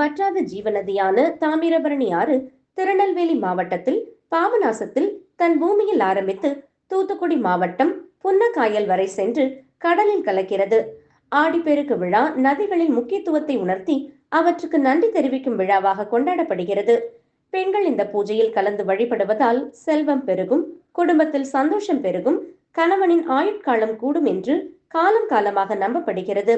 வற்றாத ஜீவநதியான தாமிரபரணி ஆறு திருநெல்வேலி மாவட்டத்தில் பாபநாசத்தில் தன் பூமியில் ஆரம்பித்து தூத்துக்குடி மாவட்டம் புன்னக்காயல் வரை சென்று கடலில் கலக்கிறது. ஆடிப்பெருக்கு விழா நதிகளின் முக்கியத்துவத்தை உணர்த்தி அவற்றுக்கு நன்றி தெரிவிக்கும் விழாவாக கொண்டாடப்படுகிறது. பெண்கள் இந்த பூஜையில் கலந்து வழிபடுவதால் செல்வம் பெருகும் குடும்பத்தில் சந்தோஷம் பெருகும் கணவனின் ஆயுட்காலம் கூடும் என்று காலம் காலமாக நம்பப்படுகிறது.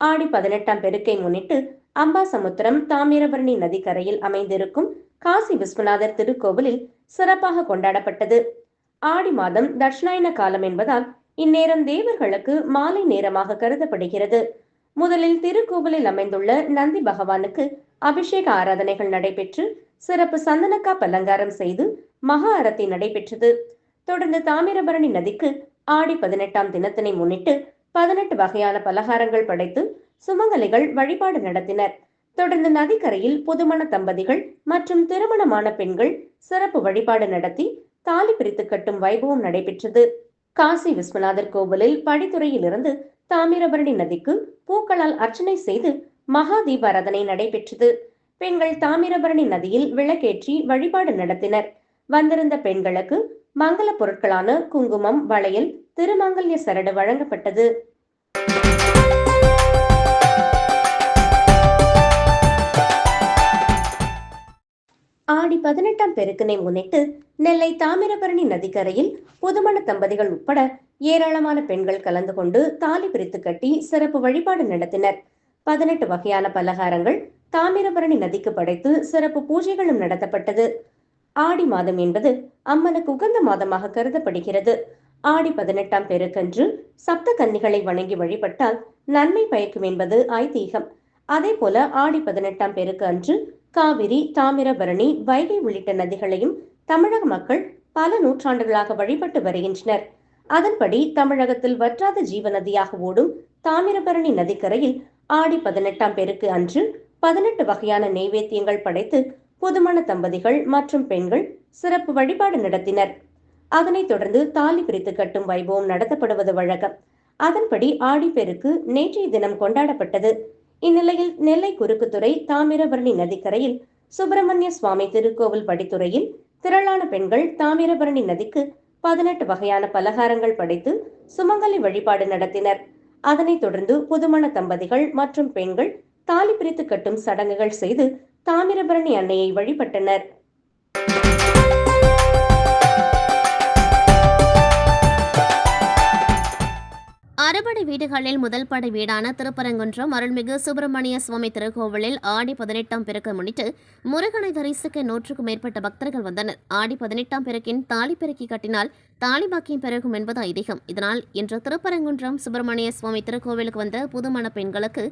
ஆடி பதினெட்டாம் பெருக்கை முன்னிட்டு அம்பாசமுத்திரம் தாமிரபரணி நதிக்கரையில் அமைந்திருக்கும் காசி விஸ்வநாதர் திருக்கோவிலில் சிறப்பாக கொண்டாடப்பட்டது. ஆடி மாதம் தட்சிணாயன காலம் என்பதால் இந்நேரம் தேவர்களுக்கு மாலை நேரமாக கருதப்படுகிறது. முதலில் திருக்கோவிலில் அமைந்துள்ள நந்தி பகவானுக்கு அபிஷேக ஆராதனைகள் நடைபெற்று சிறப்பு சந்தனக்காப் அலங்காரம் செய்து மகா அரத்தி நடைபெற்றது. தொடர்ந்து தாமிரபரணி நதிக்கு ஆடி பதினெட்டாம் தினத்தினை முன்னிட்டு பதினெட்டு வகையான பலகாரங்கள் படைத்து சுமங்கலிகள் வழிபாடு நடத்தினர். தொடர்ந்து நதிக்கரையில் புதுமண தம்பதிகள் மற்றும் திருமணமான பெண்கள் சிறப்பு வழிபாடு நடத்தி தாலி பிரித்து கட்டும் வைபவம் நடைபெற்றது. காசி விஸ்வநாதர் கோவிலில் படித்துறையிலிருந்து தாமிரபரணி நதிக்கு பூக்களால் அர்ச்சனை செய்து மகா தீபாராதனை நடைபெற்றது. பெண்கள் தாமிரபரணி நதியில் விளக்கேற்றி வழிபாடு நடத்தினர். வந்திருந்த பெண்களுக்கு மங்கள பொருட்களான குங்குமம் வளையல் திருமங்கல்ய சரடு வழங்கப்பட்டது. ஆடி பதினெட்டாம் பெருக்கினை முன்னிட்டு நெல்லை தாமிரபரணி நதிக்கரையில் புதுமண தம்பதிகள் உட்பட ஏராளமான பெண்கள் கலந்து கொண்டு தாலி பிரித்து கட்டி சிறப்பு வழிபாடு நடத்தினர். பதினெட்டு வகையான பலகாரங்கள் தாமிரபரணி நதிக்கு படைத்து சிறப்பு பூஜைகளும் நடத்தப்பட்டது. ஆடி மாதம் என்பது அம்மனுக்கு உகந்த மாதமாக கருதப்படுகிறது. ஆடி பதினெட்டாம் பெருக்கன்று சப்த கன்னிகளை வணங்கி வழிபட்டால் நன்மை பயக்கும் என்பது ஐதீகம். அதே போல ஆடி பதினெட்டாம் பெருக்கு அன்று காவிரி தாமிரபரணி வைகை உள்ளிட்ட நதிகளையும் தமிழக மக்கள் பல நூற்றாண்டுகளாக வழிபட்டு வருகின்றனர். அதன்படி தமிழகத்தில் வற்றாத ஜீவ நதியாக ஓடும் தாமிரபரணி நதிக்கரையில் ஆடி பதினெட்டாம் பேருக்கு அன்று பதினெட்டு வகையான நெய்வேத்தியங்கள் படைத்து புதுமண தம்பதிகள் மற்றும் பெண்கள் சிறப்பு வழிபாடு நடத்தினர். அதனைத் தொடர்ந்து தாலி பிரித்து கட்டும் வைபவம் நடத்தப்படுவது வழக்கம். அதன்படி ஆடிப்பெருக்கு நேற்றைய தினம் கொண்டாடப்பட்டது. இந்நிலையில் நெல்லை குறுக்குத்துறை தாமிரபரணி நதிக்கரையில் சுப்பிரமணிய சுவாமி திருக்கோவில் படித்துறையில் திரளான பெண்கள் தாமிரபரணி நதிக்கு பதினெட்டு வகையான பலகாரங்கள் படைத்து சுமங்கலி வழிபாடு நடத்தினர். அதனைத் தொடர்ந்து புதுமண தம்பதிகள் மற்றும் பெண்கள் தாலி பிரித்து கட்டும் சடங்குகள் செய்து தாமிரபரணி அன்னையை வழிபட்டனர். அறுபடை வீடுகளில் முதல் படை வீடான திருப்பரங்குன்றம் அருள்மிகு சுப்பிரமணிய சுவாமி திருக்கோவிலில் ஆடி பதினெட்டாம் பெருக்கை முன்னிட்டு முருகனை தரிசிக்க நூற்றுக்கும் மேற்பட்ட பக்தர்கள் வந்தனர். ஆடி பதினெட்டாம் பெருக்கின் தாலி பெருக்கி கட்டினால் தாலி பாக்கியம் பெருகும் என்பது ஐதீகம். இதனால் இன்று திருப்பரங்குன்றம் சுப்பிரமணிய சுவாமி திருக்கோவிலுக்கு வந்த புதுமண பெண்களுக்கு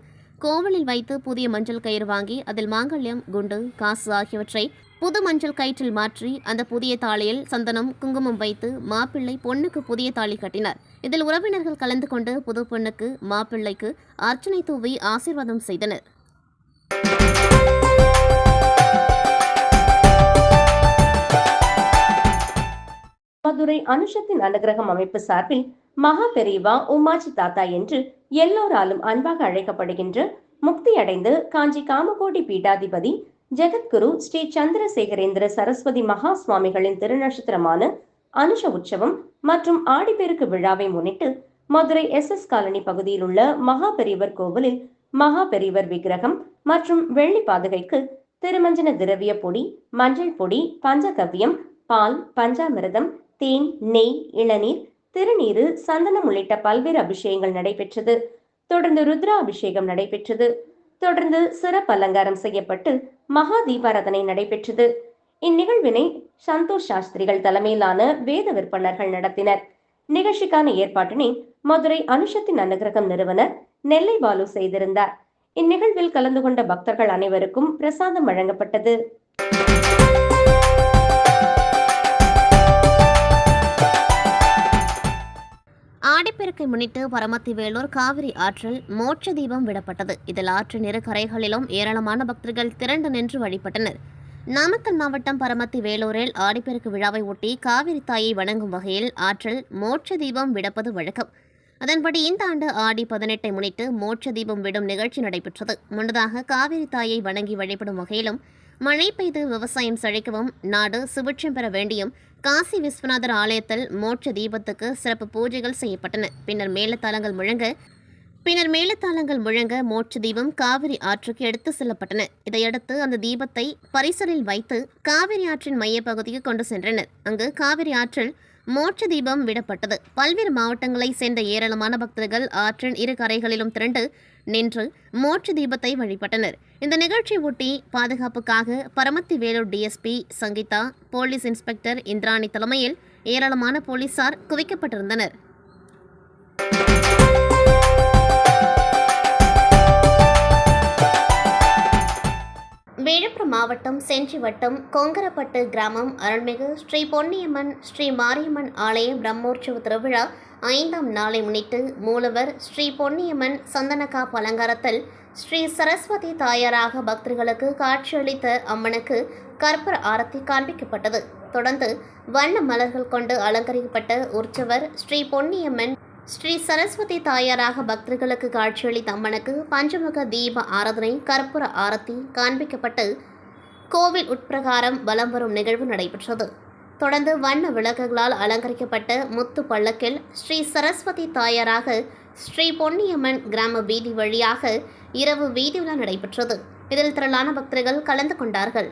கோவிலில் வைத்து புதிய மஞ்சள் கயிறு வாங்கி அதில் மாங்கல்யம் குண்டு காசு ஆகியவற்றை புது மஞ்சள் கயிற்றில் மாற்றி அந்த புதிய தாலியில் சந்தனம் குங்குமம் வைத்து மாப்பிள்ளை பொண்ணுக்கு புதிய தாலி கட்டினார். இதில் உறவினர்கள் கலந்து கொண்டு புது பொண்ணுக்கு மாப்பிள்ளைக்கு அர்ச்சனை தூவி ஆசீர்வாதம் செய்தனர். மதுரை அனுஷத்தின் அனுகிரகம் அமைப்பு சார்பில் மகா பெரியவா உமாச்சி தாத்தா என்று எல்லோராலும் அன்பாக அழைக்கப்படுகின்ற முக்தி அடைந்து காஞ்சி காமகோடி பீடாதிபதி ஜெகத்குரு ஸ்ரீ சந்திரசேகரேந்திர சரஸ்வதி மகா சுவாமிகளின் திருநட்சத்திரமான அனுஷ உற்சவம் மற்றும் ஆடிப்பெருக்கு விழாவை முன்னிட்டு மதுரை எஸ் எஸ் காலனி பகுதியில் உள்ள மகா பெரியவர் கோவிலில் மகா பெரியவர் விக்கிரகம் மற்றும் வெள்ளி பாதுகைக்கு திருமஞ்சன திரவிய பொடி மஞ்சள் பொடி பஞ்சகவ்யம் பால் பஞ்சாமிரதம் தேன் நெய் இளநீர் திருநீரு சந்தனம் உள்ளிட்ட பல்வேறு அபிஷேகங்கள் நடைபெற்றது. தொடர்ந்து ருத்ரா அபிஷேகம் நடைபெற்றது. தொடர்ந்து சிறப்பு அலங்காரம் செய்யப்பட்டு மகா தீபாராதனை நடைபெற்றது. இந்நிகழ்வினை சந்தோஷ் சாஸ்திரிகள் தலைமையிலான வேத விற்பனர்கள் நடத்தினர். நிகழ்ச்சிக்கான ஏற்பாட்டினை மதுரை அனுஷத்தின் அனுகிரகம் நிறுவனர் நெல்லை பாலு செய்திருந்தார். இந்நிகழ்வில் கலந்து கொண்ட பக்தர்கள் அனைவருக்கும் பிரசாதம் வழங்கப்பட்டது. ஆடிப்பெருக்கை முன்னிட்டு பரமத்தி வேலூர் காவிரி ஆற்றில் மோட்ச தீபம் விடப்பட்டது. இதில் ஆற்றின் இரு கரைகளிலும் ஏராளமான பக்தர்கள் திரண்டு நின்று வழிபட்டனர். நாமக்கல் மாவட்டம் பரமத்தி வேலூரில் ஆடிப்பெருக்கு விழாவை ஒட்டி காவிரி தாயை வணங்கும் வகையில் ஆற்றில் மோட்ச தீபம் விடப்பது வழக்கம். அதன்படி இந்த ஆண்டு ஆடி பதினெட்டை முன்னிட்டு மோட்ச தீபம் விடும் நிகழ்ச்சி நடைபெற்றது. முன்னதாக காவிரி தாயை வணங்கி வழிபடும் வகையிலும் மழை பெய்து விவசாயம் செழிக்கவும் நாடு சுபிட்சம் பெற வேண்டியும் காசி விஸ்வநாதர் ஆலயத்தில் மோட்ச தீபத்துக்கு சிறப்பு பூஜைகள் செய்யப்பட்டன. பின்னர் மேலத்தாளங்கள் முழங்க பின்னர் மேலத்தாளங்கள் முழங்க மோட்ச தீபம் காவிரி ஆற்றுக்கு எடுத்து செல்லப்பட்டன. இதையடுத்து அந்த தீபத்தை பரிசலில் வைத்து காவிரி ஆற்றின் மையப்பகுதிக்கு கொண்டு சென்றனர். அங்கு காவிரி ஆற்றில் மோட்ச தீபம் விடப்பட்டது. பல்வேறு மாவட்டங்களை சேர்ந்த ஏராளமான பக்தர்கள் ஆற்றின் இரு கரைகளிலும் திரண்டு நின்று மோட்ச தீபத்தை வழிபட்டனர். இந்த நிகழ்ச்சி ஒட்டி பாதுகாப்புக்காக Paramathi Velur DSP Sangeetha police inspector Indrani தலைமையில் ஏராளமான போலீசார் குவிக்கப்பட்டிருந்தனர். விழுப்புரம் மாவட்டம் செஞ்சி வட்டம் கொங்கரப்பட்டு கிராமம் அருள்மிகு ஸ்ரீ பொன்னியம்மன் ஸ்ரீ மாரியம்மன் ஆலய பிரம்மோற்சவ திருவிழா ஐந்தாம் நாளை முன்னிட்டு மூலவர் ஸ்ரீ பொன்னியம்மன் சந்தனக்காப் அலங்காரத்தில் ஸ்ரீ சரஸ்வதி தாயாராக பக்தர்களுக்கு காட்சியளித்த அம்மனுக்கு கற்பூர ஆரத்தி காண்பிக்கப்பட்டது. தொடர்ந்து வண்ண மலர்கள் கொண்டு அலங்கரிக்கப்பட்ட உற்சவர் ஸ்ரீ பொன்னியம்மன் ஸ்ரீ சரஸ்வதி தாயாராக பக்தர்களுக்கு காட்சியளித்த அம்மனுக்கு பஞ்சமுக தீப ஆராதனை கற்பூர ஆரத்தி காண்பிக்கப்பட்டு கோவில் உட்பிரகாரம் வலம் வரும் நிகழ்வு நடைபெற்றது. தொடர்ந்து வண்ண விளக்குகளால் அலங்கரிக்கப்பட்ட முத்து பள்ளக்கில் ஸ்ரீ சரஸ்வதி தாயாராக ஸ்ரீ பொன்னியம்மன் கிராம வீதி வழியாக இரவு வீதி விழா நடைபெற்றது. இதில் திரளான பக்தர்கள் கலந்து கொண்டார்கள்.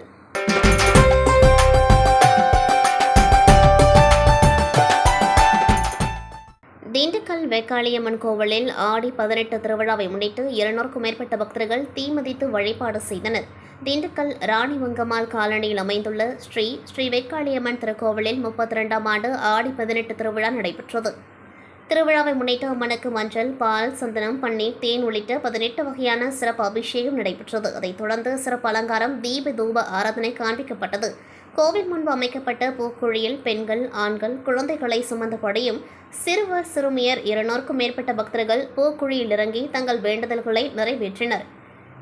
திண்டுக்கல் வெக்காளியம்மன் கோவிலில் ஆடி பதினெட்டு திருவிழாவை முன்னிட்டு இருநூறுக்கும் மேற்பட்ட பக்தர்கள் தீமதித்து வழிபாடு செய்தனர். திண்டுக்கல் ராணிவங்கம்மாள் காலனியில் அமைந்துள்ள ஸ்ரீ ஸ்ரீ வெக்காளியம்மன் திருக்கோவிலில் முப்பத்தி ரெண்டாம் ஆண்டு ஆடி பதினெட்டு திருவிழா நடைபெற்றது. திருவிழாவை முன்னிட்டு அம்மனுக்கு மஞ்சள் பால் சந்தனம் பன்னீர் தேன் உள்ளிட்ட பதினெட்டு வகையான சிறப்பு அபிஷேகம் நடைபெற்றது. அதைத் தொடர்ந்து சிறப்பு அலங்காரம் தீப தூப ஆராதனை காண்பிக்கப்பட்டது. கோவில் முன்பு அமைக்கப்பட்ட பூக்குழியில் பெண்கள் ஆண்கள் குழந்தைகளை சுமந்தபடியும் சிறுவர் சிறுமியர் இருநூறுக்கும் மேற்பட்ட பக்தர்கள் பூக்குழியில் இறங்கி தங்கள் வேண்டுதல்களை நிறைவேற்றினர்.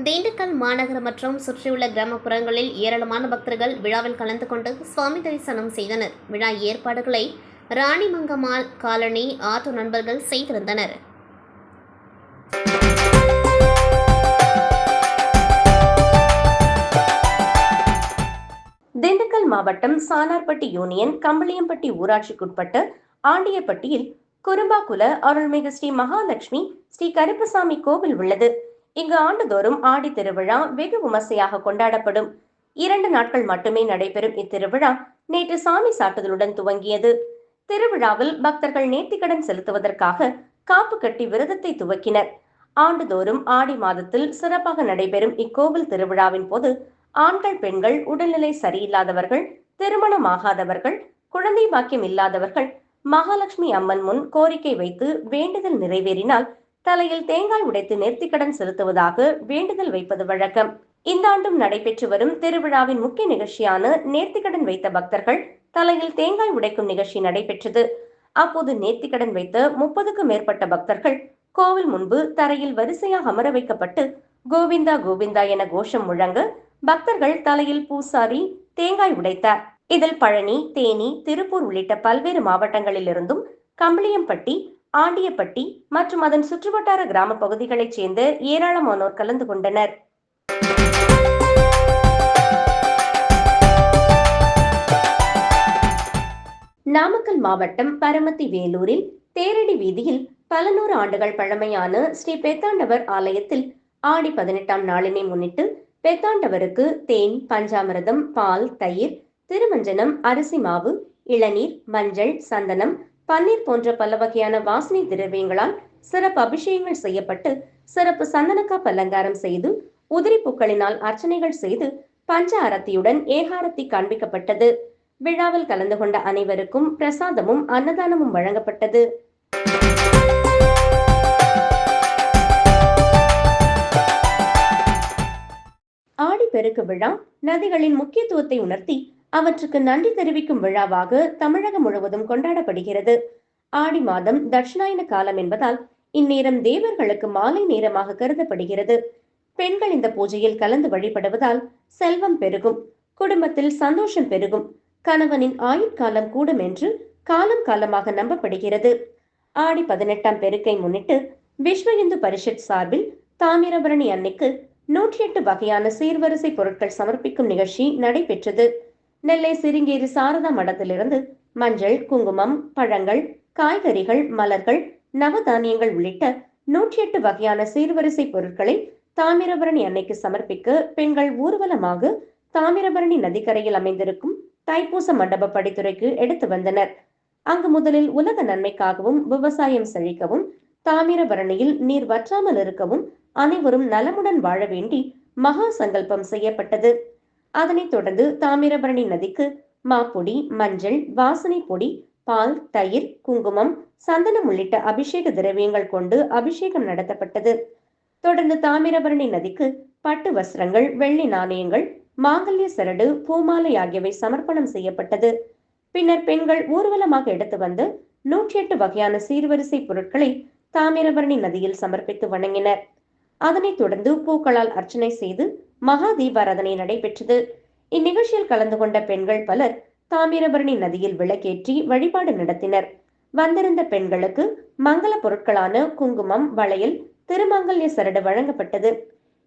திண்டுக்கல் மாநகரம் மற்றும் சுற்றியுள்ள கிராமப்புறங்களில் ஏராளமான பக்தர்கள் விழாவில் கலந்து கொண்டு சுவாமி தரிசனம் செய்தனர். விழா ஏற்பாடுகளை ராணிமங்கம்மாள் காலனி ஆட்டோ நண்பர்கள் செய்திருந்தனர். மாவட்டம் சாலார்பட்டி யூனியன் கம்பளியம்பட்டி ஊராட்சிக்குட்பட்ட ஆண்டியப்பட்டியில் குரும்பாக்குல அருள்மிகு ஸ்ரீ மகாலட்சுமி ஸ்ரீ கருப்பசாமி கோவில் உள்ளது. இங்கு ஆண்டுதோறும் ஆடி திருவிழா வெகு விமர்சையாக கொண்டாடப்படும். இரண்டு நாட்கள் மட்டுமே நடைபெறும் இத்திருவிழா நேற்று சாமி சாட்டுதலுடன் துவங்கியது. திருவிழாவில் பக்தர்கள் நேர்த்திக்கடன் செலுத்துவதற்காக காப்பு கட்டி விரதத்தை துவக்கினர். ஆண்டுதோறும் ஆடி மாதத்தில் சிறப்பாக நடைபெறும் இக்கோவில் திருவிழாவின் போது ஆண்கள் பெண்கள் உடல்நிலை சரியில்லாதவர்கள் திருமணமாகாதவர்கள் குழந்தை பாக்கியம் இல்லாதவர்கள் மகாலட்சுமி அம்மன் முன் கோரிக்கை வைத்து வேண்டுதல் நிறைவேறினால் தலையில் தேங்காய் உடைத்து நேர்த்திக்கடன் செலுத்துவதாக வேண்டுதல் வைப்பது வழக்கம். இந்த ஆண்டும் நடைபெற்று வரும் திருவிழாவின் முக்கிய நிகழ்ச்சியான நேர்த்திக்கடன் வைத்த பக்தர்கள் தலையில் தேங்காய் உடைக்கும் நிகழ்ச்சி நடைபெற்றது. அப்போது நேர்த்திக்கடன் வைத்த முப்பதுக்கும் மேற்பட்ட பக்தர்கள் கோவில் முன்பு தரையில் வரிசையாக அமர வைக்கப்பட்டு கோவிந்தா கோவிந்தா என கோஷம் முழங்க பக்தர்கள் தலையில் பூசாரி தேங்காய் உடைத்தார். இதில் பழனி தேனி திருப்பூர் உள்ளிட்ட பல்வேறு மாவட்டங்களிலிருந்தும் கம்பளியம்பட்டி ஆண்டியப்பட்டி மற்றும் அதன் சுற்றுவட்டார கிராம பகுதிகளைச் சேர்ந்த ஏராளமானோர் கலந்து கொண்டனர். நாமக்கல் மாவட்டம் பரமத்தி வேலூரில் தேரடி வீதியில் பல நூறு ஆண்டுகள் பழமையான ஸ்ரீ பேத்தாண்டவர் ஆலயத்தில் ஆடி பதினெட்டாம் நாளினை முன்னிட்டு பெத்தாண்டவருக்கு தேன் பஞ்சாமிரதம் பால் தயிர் திருமஞ்சனம் அரிசி மாவு இளநீர் மஞ்சள் சந்தனம் பன்னீர் போன்ற பல வகையான வாசனை திரவியங்களால் சிறப்பு அபிஷேகங்கள் செய்யப்பட்டு சிறப்பு சந்தனக்காப் அலங்காரம் செய்து உதிரி பூக்களினால் அர்ச்சனைகள் செய்து பஞ்ச அரத்தியுடன் ஏகாரத்தி காண்பிக்கப்பட்டது. விழாவில் கலந்து கொண்ட அனைவருக்கும் பிரசாதமும் அன்னதானமும் வழங்கப்பட்டது. பெருக்கு விழா நதிகளின் முக்கியத்துவத்தை உணர்த்தி அவற்றுக்கு நன்றி தெரிவிக்கும் விழாவாக தமிழகம் முழுவதும் கொண்டாடப்படுகிறது. ஆடி மாதம் தட்சிணாயன காலம் என்பதால் இந்நேரம் தேவர்களுக்கு மாலை நேரமாக கருதப்படுகிறது. பெண்கள் இந்த பூஜையில் கலந்து வழிபடுவதால் செல்வம் பெருகும் குடும்பத்தில் சந்தோஷம் பெருகும் கணவனின் ஆயுட்காலம் கூடும் என்று காலம் காலமாக நம்பப்படுகிறது. ஆடி பதினெட்டாம் பெருக்கை முன்னிட்டு விஸ்வ இந்து பரிஷத் சார்பில் தாமிரபரணி அன்னைக்கு நூற்றி எட்டு வகையான சீர்வரிசை பொருட்கள் சமர்ப்பிக்கும் நிகழ்ச்சி நடைபெற்றது. நெல்லை சிருங்கேரி சாரதா மடத்திலிருந்து மஞ்சள் குங்குமம் பழங்கள் காய்கறிகள் மலர்கள் நவதானியங்கள் உள்ளிட்ட நூற்றி எட்டு வகையான சீர்வரிசை பொருட்களை தாமிரபரணி அன்னைக்கு சமர்ப்பிக்க பெண்கள் ஊர்வலமாக தாமிரபரணி நதிக்கரையில் அமைந்திருக்கும் தைப்பூச மண்டப படித்துறைக்கு எடுத்து வந்தனர். அங்கு முதலில் உலக நன்மைக்காகவும் விவசாயம் செழிக்கவும் தாமிரபரணியில் நீர் வற்றாமல் இருக்கவும் அனைவரும் நலமுடன் வாழ வேண்டி மகா சங்கல்பம் செய்யப்பட்டது. அதனைத் தொடர்ந்து தாமிரபரணி நதிக்கு மாப்பொடி மஞ்சள் வாசனை பொடி பால் தயிர் குங்குமம் சந்தனம் உள்ளிட்ட அபிஷேக திரவியங்கள் கொண்டு அபிஷேகம் நடத்தப்பட்டது. தொடர்ந்து தாமிரபரணி நதிக்கு பட்டு வஸ்திரங்கள் வெள்ளி நாணயங்கள் மாங்கல்ய சரடு பூமாலை ஆகியவை சமர்ப்பணம் செய்யப்பட்டது. பின்னர் பெண்கள் ஊர்வலமாக எடுத்து வந்து நூற்றி எட்டு வகையான சீர்வரிசை பொருட்களை தாமிரபரணி நதியில் சமர்ப்பித்து வணங்கினர். அதனைத் தொடர்ந்து பூக்களால் அர்ச்சனை செய்து மகா தீபாராதனை நடைபெற்றது. இந்நிகழ்ச்சியில் கலந்து கொண்ட பெண்கள் பலர் தாமிரபரணி நதியில் விளக்கேற்றி வழிபாடு நடத்தினர். வந்திருந்த பெண்களுக்கு மங்கள பொருட்களான குங்குமம் வளையல் திருமங்கல்ய சரடு வழங்கப்பட்டது.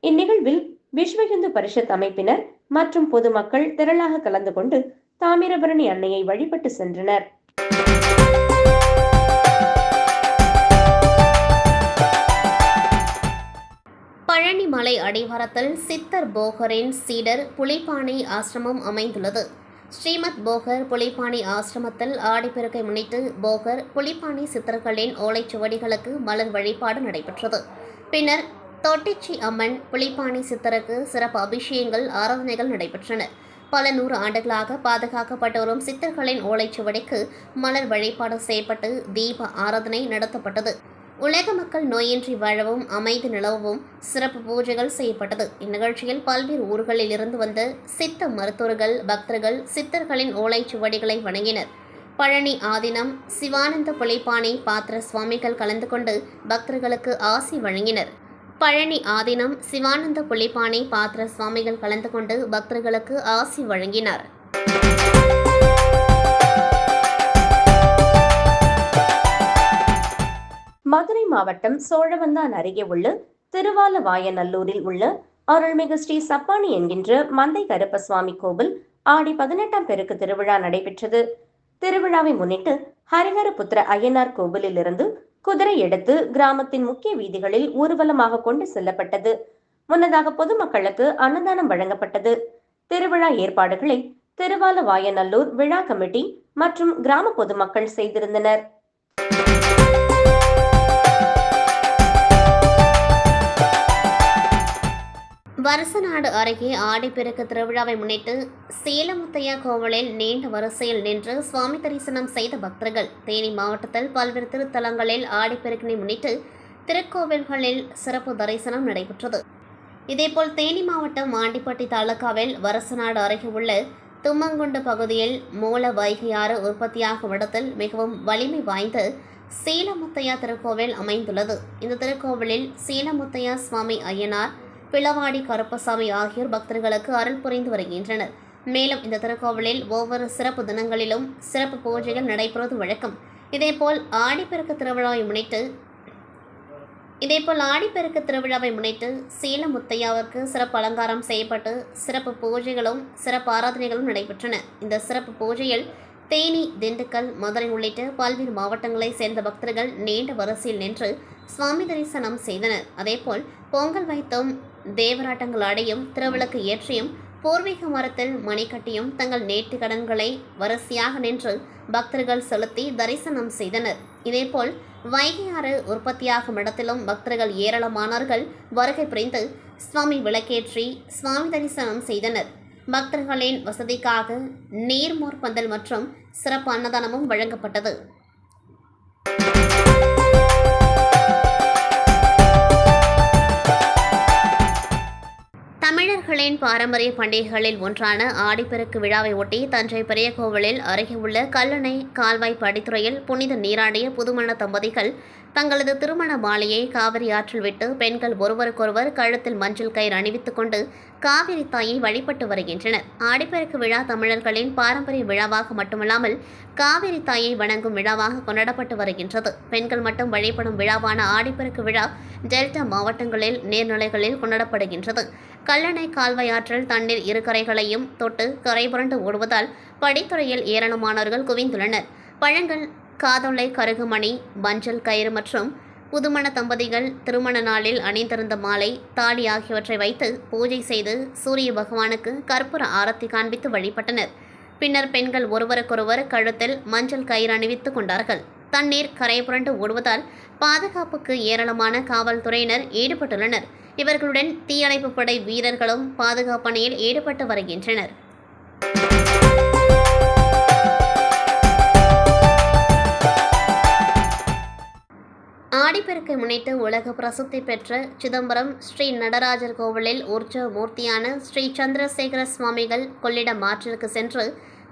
இந்நிகழ்வில் விஸ்வ இந்து பரிஷத் அமைப்பினர் மற்றும் பொதுமக்கள் திரளாக கலந்து கொண்டு தாமிரபரணி அன்னையை வழிபட்டு சென்றனர். பழனி மலை அடிவாரத்தில் சித்தர் போகரின் சீடர் புலிப்பாணி ஆசிரமம் அமைந்துள்ளது. ஸ்ரீமத் போகர் புலிப்பாணி ஆசிரமத்தில் ஆடிப்பெருக்கை முன்னிட்டு போகர் புலிப்பாணி சித்தர்களின் ஓலைச்சுவடிகளுக்கு மலர் வழிபாடு நடைபெற்றது. பின்னர் தொட்டிச்சி அம்மன் புலிப்பாணி சித்தருக்கு சிறப்பு அபிஷேகங்கள் ஆராதனைகள் நடைபெற்றன. பல நூறு ஆண்டுகளாக பாதுகாக்கப்பட்டு வரும் சித்தர்களின் ஓலைச்சுவடிக்கு மலர் வழிபாடு செய்யப்பட்டு தீப ஆராதனை நடத்தப்பட்டது. உலக மக்கள் நோயின்றி வாழவும் அமைதி நிலவவும் சிறப்பு பூஜைகள் செய்யப்பட்டது. இந்நிகழ்ச்சியில் பல்வேறு ஊர்களில் இருந்து வந்த சித்த மருத்துவர்கள் பக்தர்கள் சித்தர்களின் ஓலைச்சுவடிகளை வணங்கினர். பழனி ஆதினம் சிவானந்த புலைப்பாணி பாத்திர சுவாமிகள் கலந்து கொண்டு பக்தர்களுக்கு ஆசி வழங்கினர். பழனி ஆதினம் சிவானந்த புலிப்பாணி பாத்திர சுவாமிகள் கலந்து கொண்டு பக்தர்களுக்கு ஆசி வழங்கினார். மதுரை மாவட்டம் சோழவந்தான் அருகே உள்ள திருவாலவாயநல்லூரில் உள்ள அருள்மிகு ஸ்ரீ சப்பானி என்கின்ற மந்தை கருப்பசுவாமி கோவில் ஆடி பதினெட்டாம் பெருக்கு திருவிழா நடைபெற்றது. திருவிழாவை முன்னிட்டு ஹரிஹரபுத்திர அய்யனார் கோவிலில் இருந்து குதிரை எடுத்து கிராமத்தின் முக்கிய வீதிகளில் ஊர்வலமாக கொண்டு செல்லப்பட்டது. முன்னதாக பொதுமக்களுக்கு அன்னதானம் வழங்கப்பட்டது. திருவிழா ஏற்பாடுகளை திருவாலவாயநல்லூர் விழா கமிட்டி மற்றும் கிராம பொதுமக்கள் செய்திருந்தனர். வரசநாடு அருகே ஆடிப்பெருக்கு திருவிழாவை முன்னிட்டு சேலமுத்தையா கோவிலில் நீண்ட வரிசையில் நின்று சுவாமி தரிசனம் செய்த பக்தர்கள் தேனி மாவட்டத்தில் பல்வேறு திருத்தலங்களில் ஆடிப்பெருக்கினை முன்னிட்டு திருக்கோவில்களில் சிறப்பு தரிசனம் நடைபெற்றது. இதேபோல் தேனி மாவட்டம் ஆண்டிப்பட்டி தாலுகாவில் வரசநாடு அருகே உள்ள தும்மங்குண்டு பகுதியில் மூல வைகையாறு உற்பத்தியாகும் இடத்தில் மிகவும் வலிமை வாய்ந்த சீலமுத்தையா திருக்கோவில் அமைந்துள்ளது. இந்த திருக்கோவிலில் சீலமுத்தையா சுவாமி ஐயனார் பிளவாடி கருப்பசாமி ஆகியோர் பக்தர்களுக்கு அருள் புரிந்து வருகின்றனர். மேலும் இந்த திருக்கோவிலில் ஒவ்வொரு சிறப்பு தினங்களிலும் சிறப்பு பூஜைகள் நடைபெறுவது வழக்கம். இதேபோல் ஆடிப்பெருக்கு திருவிழாவை முன்னிட்டு இதேபோல் ஆடிப்பெருக்கு திருவிழாவை முன்னிட்டு சீல முத்தையாவிற்கு சிறப்பு அலங்காரம் செய்யப்பட்டு சிறப்பு பூஜைகளும் சிறப்பு ஆராதனைகளும் நடைபெற்றன. இந்த சிறப்பு பூஜையில் தேனி திண்டுக்கல் மதுரை உள்ளிட்ட பல்வேறு மாவட்டங்களைச் சேர்ந்த பக்தர்கள் நீண்ட வரிசையில் நின்று சுவாமி தரிசனம் செய்தனர். அதேபோல் பொங்கல் வைத்தும் தேவராட்டங்கள் அடையும் திருவிளக்கு ஏற்றியும் பூர்வீக மரத்தில் மணிக்கட்டியும் தங்கள் நேற்று கடன்களை வரிசையாக நின்று பக்தர்கள் செலுத்தி தரிசனம் செய்தனர். இதேபோல் வைகை ஆறு உற்பத்தியாகும் இடத்திலும் பக்தர்கள் ஏராளமானவர்கள் வருகை புரிந்து சுவாமி விளக்கேற்றி சுவாமி தரிசனம் செய்தனர். பக்தர்களின் வசதிக்காக நீர்மோர் பந்தல் மற்றும் சிறப்பு அன்னதானமும் வழங்கப்பட்டது. தமிழர்களின் பாரம்பரிய பண்டிகைகளில் ஒன்றான ஆடிப்பெருக்கு விழாவை ஒட்டி தஞ்சை பெரிய கோவிலில் அருகே உள்ள கல்லணை கால்வாய் படித்துறையில் புனித நீராடிய புதுமண தம்பதிகள் தங்களது திருமண மாலையை காவிரி ஆற்றில் விட்டு பெண்கள் ஒருவருக்கொருவர் கழுத்தில் மஞ்சள் கயிறு அணிவித்துக் கொண்டு காவிரி தாயை வழிபட்டு வருகின்றனர். ஆடிப்பெருக்கு விழா தமிழர்களின் பாரம்பரிய விழாவாக மட்டுமல்லாமல் காவிரி தாயை வணங்கும் விழாவாக கொண்டாடப்பட்டு வருகின்றது. பெண்கள் மட்டும் வழிபடும் விழாவான ஆடிப்பெருக்கு விழா டெல்டா மாவட்டங்களில் நீர்நிலைகளில் கொண்டாடப்படுகின்றது. கல்லணை கால்வாய் ஆற்றில் தண்ணீர் இரு கரைகளையும் தொட்டு கரை புரண்டு ஓடுவதால் படித்துறையில் ஏராளமானவர்கள் குவிந்துள்ளனர். பழங்கள் காதொலை கருகுமணி மஞ்சள் கயிறு மற்றும் புதுமண தம்பதிகள் திருமண நாளில் அணிந்திருந்த மாலை தாலி ஆகியவற்றை வைத்து பூஜை செய்து சூரிய பகவானுக்கு கற்பூர ஆரத்தி காண்பித்து வழிபட்டனர். பின்னர் பெண்கள் ஒருவருக்கொருவர் கழுத்தில் மஞ்சள் கயிறு அணிவித்துக் கொண்டார்கள். தண்ணீர் கரை புரண்டு ஓடுவதால் பாதுகாப்புக்கு ஏராளமான காவல்துறையினர் ஈடுபட்டுள்ளனர். இவர்களுடன் தீயணைப்பு படை வீரர்களும் பாதுகாப்பு பணியில் ஈடுபட்டு வருகின்றனர். ஆடிப்பெருக்கை முன்னிட்டு உலக பிரசித்தி பெற்ற சிதம்பரம் ஸ்ரீ நடராஜர் கோவிலில் உற்சவ மூர்த்தியான ஸ்ரீ சந்திரசேகர சுவாமிகள் கொள்ளிடம் ஆற்றிற்கு சென்று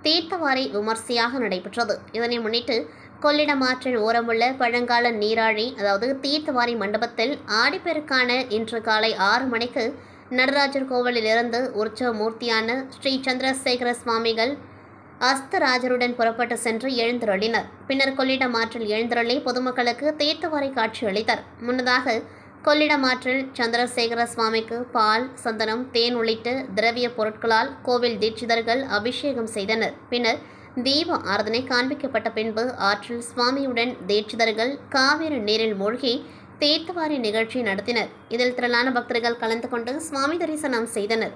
தீர்த்தவாரி விமர்சையாக நடைபெற்றது. இதனை முன்னிட்டு கொள்ளிடம் ஆற்றின் ஓரமுள்ள பழங்கால நீராழி அதாவது தீர்த்தவாரி மண்டபத்தில் ஆடிப்பெருக்கான இன்று காலை ஆறு மணிக்கு நடராஜர் கோவிலிலிருந்து உற்சவ மூர்த்தியான ஸ்ரீ சந்திரசேகர சுவாமிகள் அஸ்தராஜருடன் புறப்பட்டு சென்று எழுந்தருளினர். பின்னர் கொள்ளிடம் ஆற்றில் எழுந்தருளி பொதுமக்களுக்கு தீர்த்தவாரி காட்சி அளித்தார் முன்னதாக கொள்ளிடம் ஆற்றில் சந்திரசேகர சுவாமிக்கு பால் சந்தனம் தேன் உள்ளிட்ட திரவிய பொருட்களால் கோவில் தீட்சிதர்கள் அபிஷேகம் செய்தனர். பின்னர் தீப ஆராதனை காண்பிக்கப்பட்ட பின்பு ஆற்றில் சுவாமியுடன் தீட்சிதர்கள் காவிரி நீரில் மூழ்கி தேத்துவாரி நிகழ்ச்சி நடத்தினர். இதில் திரளான பக்தர்கள் கலந்து கொண்டு சுவாமி தரிசனம் செய்தனர்.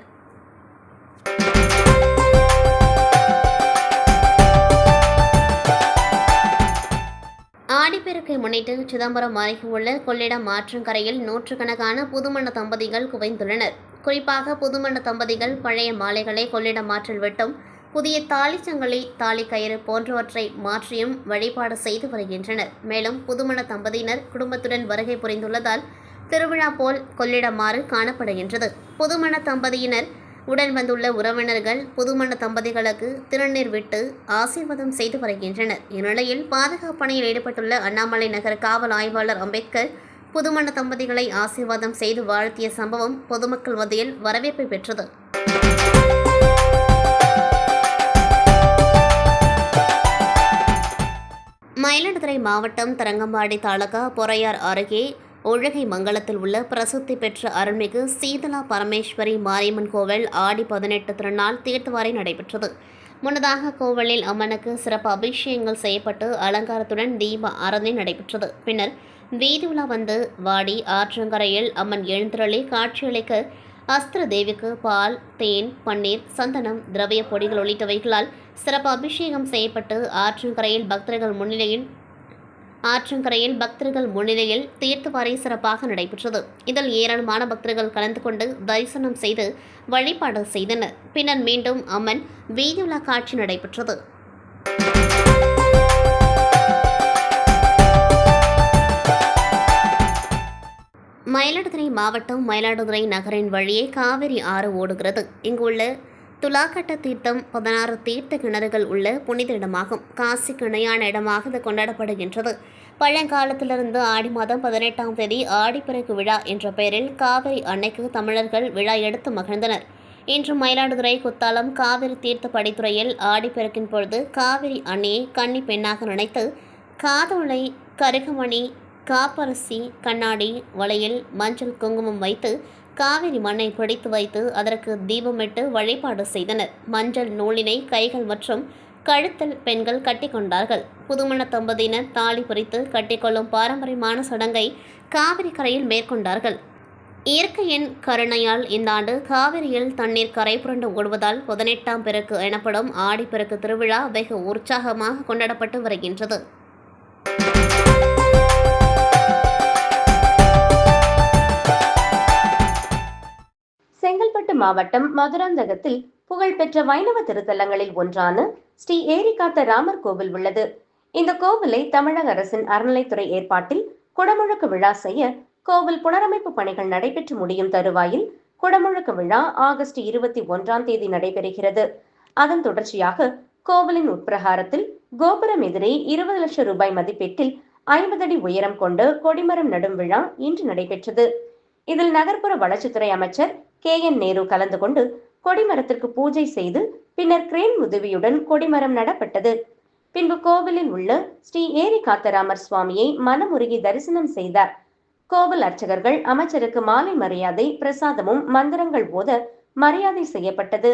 ஆடிப்பெருக்கை முன்னிட்டு சிதம்பரம் அருகே உள்ள கொள்ளிடம் ஆற்றங்கரையில் நூற்றுக்கணக்கான புதுமண தம்பதிகள் குவைந்துள்ளனர். குறிப்பாக புதுமண தம்பதிகள் பழைய மாலைகளை கொள்ளிடம் ஆற்றில் விட்டும் புதிய தாலிச்சங்கிலி தாலி கயிறு போன்றவற்றை மாற்றியும் வழிபாடு செய்து வருகின்றனர். மேலும் புதுமண தம்பதியினர் குடும்பத்துடன் வருகை புரிந்துள்ளதால் திருவிழா போல் கொள்ளிடமாறு காணப்படுகின்றது. புதுமண தம்பதியினர் உடன் வந்துள்ள உறவினர்கள் புதுமண தம்பதிகளுக்கு திருநீர் விட்டு ஆசீர்வாதம் செய்து வருகின்றனர். இந்நிலையில் பாதுகாப்பு பணியில் ஈடுபட்டுள்ள அண்ணாமலை நகர காவல் ஆய்வாளர் அம்பேத்கர் புதுமண தம்பதிகளை ஆசீர்வாதம் செய்து வாழ்த்திய சம்பவம் பொதுமக்கள் மத்தியில் வரவேற்பை பெற்றது. மயிலாடுதுறை மாவட்டம் தரங்கம்பாடி தாலுகா பொறையார் அருகே ஒழுகை மங்கலத்தில் உள்ள பிரசித்தி பெற்ற அருள்மிகு சீதலா பரமேஸ்வரி மாரியம்மன் கோவில் ஆடி பதினெட்டு திருநாள் தீர்த்தவாரி நடைபெற்றது. முன்னதாக கோவிலில் அம்மனுக்கு சிறப்பு அபிஷேகங்கள் செய்யப்பட்டு அலங்காரத்துடன் தீப ஆராதனை நடைபெற்றது. பின்னர் வீதி உலா வந்து வாடி ஆற்றங்கரையில் அம்மன் எழுந்திரளி காட்சியளிக்க அஸ்திர தேவிக்கு பால் தேன் பன்னீர் சந்தனம் திரவிய பொடிகள் உள்ளிட்டவைகளால் சிறப்பு அபிஷேகம் செய்யப்பட்டு ஆற்றங்கரையில் பக்தர்கள் முன்னிலையில் ஆற்றங்கரையில் பக்தர்கள் முன்னிலையில் தீர்த்தவாரி சிறப்பாக நடைபெற்றது. இதில் ஏராளமான பக்தர்கள் கலந்து கொண்டு தரிசனம் செய்து வழிபாடு செய்தனர். பின்னர் மீண்டும் அம்மன் வீதியுலா காட்சி நடைபெற்றது. மயிலாடுதுறை மாவட்டம் மயிலாடுதுறை நகரின் வழியே காவிரி ஆறு ஓடுகிறது. இங்குள்ள துலாக்கட்ட தீர்த்தம் பதினாறு தீர்த்த கிணறுகள் உள்ள புனித இடமாகும் காசிக்கு இணையான இடமாக இது கொண்டாடப்படுகின்றது. பழங்காலத்திலிருந்து ஆடி மாதம் பதினெட்டாம் தேதி ஆடிப்பிறகு விழா என்ற பெயரில் காவிரி அன்னைக்கு தமிழர்கள் விழா எடுத்து மகிழ்ந்தனர். இன்று மயிலாடுதுறை குத்தாலம் காவிரி தீர்த்த படித்துறையில் ஆடிப்பெருக்கின் பொழுது காவிரி அன்னையை கன்னி பெண்ணாக நினைத்து காதோலை கருகமணி காப்பரசி கண்ணாடி வளையல் மஞ்சள் குங்குமம் வைத்து காவிரி மண்ணை பிடித்து வைத்து அதற்கு தீபமிட்டு வழிபாடு செய்தனர். மஞ்சள் நூலினை கைகள் மற்றும் கழுத்தில் பெண்கள் கட்டிக்கொண்டார்கள் புதுமண தம்பதியினர் தாலி பிரித்து கட்டிக்கொள்ளும் பாரம்பரியமான சடங்கை காவிரி கரையில் மேற்கொண்டார்கள். இயற்கையின் கருணையால் இந்த ஆண்டு காவிரியில் தண்ணீர் கரை புரண்டு ஓடுவதால் பதினெட்டாம் பிறகு எனப்படும் ஆடிப்பெருக்கு திருவிழா வெகு உற்சாகமாக கொண்டாடப்பட்டு வருகின்றது. ஈரோடு மாவட்டம் மதுராந்தகத்தில் புகழ்பெற்ற வைணவ திருத்தலங்களில் ஒன்றான ஸ்ரீ ஏரிகாத்த ராமர் கோவில் உள்ளது. இந்த கோவிலை தமிழக அரசின் அறநிலைத்துறை ஏற்பாட்டில் குடமுழுக்கு விழா செய்ய கோவில் புனரமைப்பு பணிகள் நடைபெற்று முடியும் தருவாயில் குடமுழுக்கு விழா ஆகஸ்ட் இருபத்தி ஒன்றாம் தேதி நடைபெறுகிறது. அதன் தொடர்ச்சியாக கோவிலின் உட்பிரகாரத்தில் கோபுரம் எதிரே இருபது லட்சம் ரூபாய் மதிப்பீட்டில் ஐம்பது அடி உயரம் கொண்டு கொடிமரம் நடும் விழா இன்று நடைபெற்றது. இதில் நகர்ப்புற வளர்ச்சித்துறை அமைச்சர் கே என் நேரு கலந்து கொண்டு கொடிமரத்திற்கு பூஜை செய்து பின்னர் கிரேன் உதவியுடன் கொடிமரம் நடப்பட்டது. பின்பு கோவிலில் உள்ள ஸ்ரீ ஏரி காத்தராமர் சுவாமியை மனமுருகி தரிசனம் செய்தார். கோவில் அர்ச்சகர்கள் அமைச்சருக்கு மாலை மரியாதை பிரசாதமும் மந்திரங்கள் போத மரியாதை செய்யப்பட்டது.